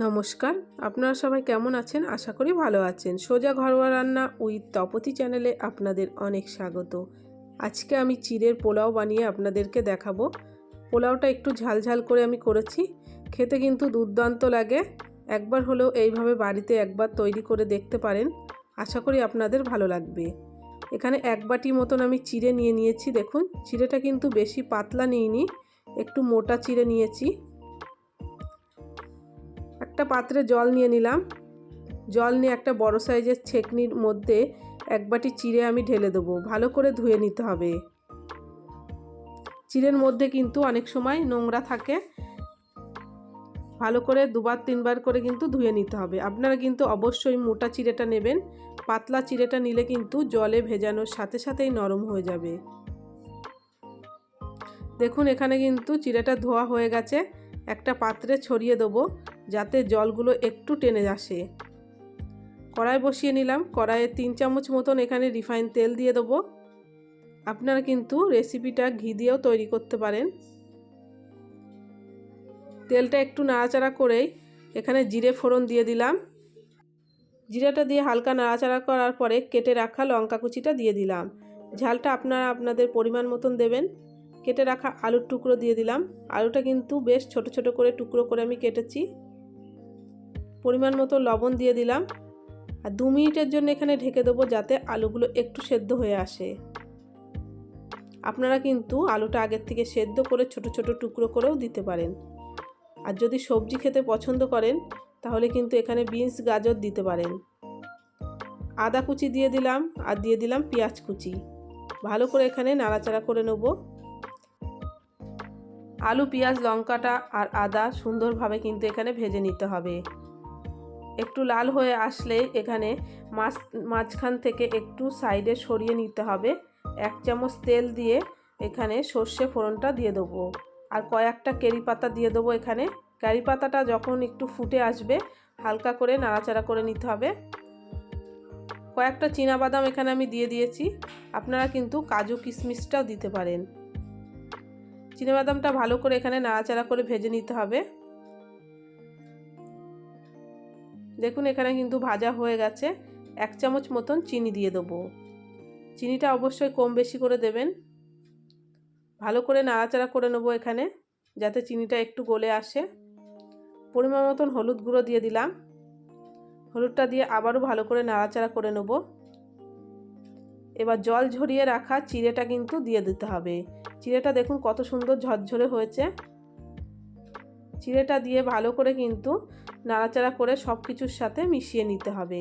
নমস্কার। আপনারা সবাই কেমন আছেন? আশা করি ভালো আছেন। সোজা ঘরোয়া রান্না উইথ তপতি চ্যানেলে আপনাদের অনেক স্বাগত। আজকে আমি চিড়ের পোলাও বানিয়ে আপনাদেরকে দেখাবো। পোলাওটা একটু ঝালঝাল করে আমি করেছি। খেতে কিন্তু দুর্দান্ত লাগে। একবার হলেও এইভাবে বাড়িতে একবার তৈরি করে দেখতে পারেন। আশা করি আপনাদের ভালো লাগবে। এখানে এক বাটি মতন আমি চিড়ে নিয়ে নিয়েছি, দেখুন। চিড়েটা কিন্তু বেশি পাতলা নিইনি। একটু মোটা চিড়ে নিয়েছি। একটা পাত্রে জল নিয়ে নিলাম। জল নিয়ে একটা বড় সাইজের ছেকনির মধ্যে এক বাটি চিড়ে আমি ঢেলে দেবো। ভালো করে ধুয়ে নিতে হবে। চিড়ের মধ্যে কিন্তু অনেক সময় নোংরা থাকে। ভালো করে দুবার তিনবার করে কিন্তু ধুয়ে নিতে হবে। আপনারা কিন্তু অবশ্যই মোটা চিড়েটা নেবেন। পাতলা চিড়েটা নিলে কিন্তু জলে ভেজানোর সাথে সাথেই নরম হয়ে যাবে। দেখুন এখানে কিন্তু চিড়েটা ধোয়া হয়ে গেছে। একটা পাত্রে ছড়িয়ে দেবো। যাতে জলগুলো একটু টেনে আসে। কড়াই বসিয়ে নিলাম। কড়াইয়ে তিন চামচ মতন এখানে রিফাইন তেল দিয়ে দেবো। আপনারা কিন্তু রেসিপিটা ঘি দিয়েও তৈরি করতে পারেন। তেলটা একটু নাড়াচাড়া করেই এখানে জিরে ফোড়ন দিয়ে দিলাম। জিরাটা দিয়ে হালকা নাড়াচাড়া করার পরে কেটে রাখা লঙ্কা কুচিটা দিয়ে দিলাম। ঝালটা আপনারা আপনাদের পরিমাণ মতন দেবেন। কেটে রাখা আলুর টুকরো দিয়ে দিলাম। আলুটা কিন্তু বেশ ছোট ছোট করে টুকরো করে আমি কেটেছি। পরিমাণ মতো লবণ দিয়ে দিলাম আর দু মিনিটের জন্য এখানে ঢেকে দেবো যাতে আলুগুলো একটু সেদ্ধ হয়ে আসে। আপনারা কিন্তু আলুটা আগের থেকে সেদ্ধ করে ছোট ছোট টুকরো করেও দিতে পারেন। আর যদি সবজি খেতে পছন্দ করেন, তাহলে কিন্তু এখানে বিনস, গাজর দিতে পারেন। আদা কুচি দিয়ে দিলাম আর দিয়ে দিলাম পেঁয়াজ কুচি। ভালো করে এখানে নাড়াচাড়া করে নেব। আলু, পেঁয়াজ, লঙ্কাটা আর আদা সুন্দরভাবে কিন্তু এখানে ভেজে নিতে হবে। একটু লাল হয়ে আসলে এখানে মাছ, মাঝখান থেকে একটু সাইডে সরিয়ে নিতে হবে। এক চামচ তেল দিয়ে এখানে সর্ষে ফোড়নটা দিয়ে দেবো। আর কয়েকটা কেরি পাতা দিয়ে দেবো এখানে। কারি পাতাটা যখন একটু ফুটে আসবে, হালকা করে নাড়াচাড়া করে নিতে হবে। কয়েকটা বাদাম এখানে আমি দিয়ে দিয়েছি। আপনারা কিন্তু কাজু কিশমিশটাও দিতে পারেন। বাদামটা ভালো করে এখানে নাড়াচাড়া করে ভেজে নিতে হবে। দেখুন, এখানে কিন্তু ভাজা হয়ে গেছে। এক চামচ মতন চিনি দিয়ে দেবো। চিনিটা অবশ্যই কম বেশি করে দেবেন। ভালো করে নাড়াচাড়া করে নেব এখানে, যাতে চিনিটা একটু গলে আসে। পরিমাণ মতন হলুদ গুঁড়ো দিয়ে দিলাম। হলুদটা দিয়ে আবারও ভালো করে নাড়াচাড়া করে নেব। এবার জল ঝরিয়ে রাখা চিড়েটা কিন্তু দিয়ে দিতে হবে। চিড়েটা দেখুন কত সুন্দর ঝরঝরে হয়েছে। চিড়েটা দিয়ে ভালো করে কিন্তু নাড়াচাড়া করে সব কিছুর সাথে মিশিয়ে নিতে হবে।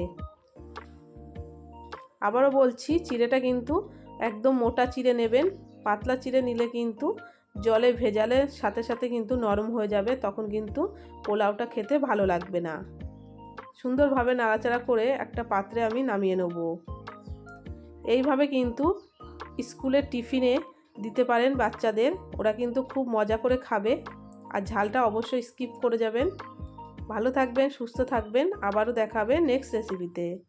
আবারও বলছি চিড়েটা কিন্তু একদম মোটা চিড়ে নেবেন। পাতলা চিড়ে নিলে কিন্তু জলে ভেজালে সাথে সাথে কিন্তু নরম হয়ে যাবে, তখন কিন্তু পোলাওটা খেতে ভালো লাগবে না। সুন্দরভাবে নাড়াচাড়া করে একটা পাত্রে আমি নামিয়ে নেব। এইভাবে কিন্তু স্কুলের টিফিনে দিতে পারেন বাচ্চাদের, ওরা কিন্তু খুব মজা করে খাবে। আর ঝালটা অবশ্যই স্কিপ করে যাবেন। ভালো থাকবেন সুস্থ থাকবেন আবারও দেখাবে নেক্সট রেসিপিতে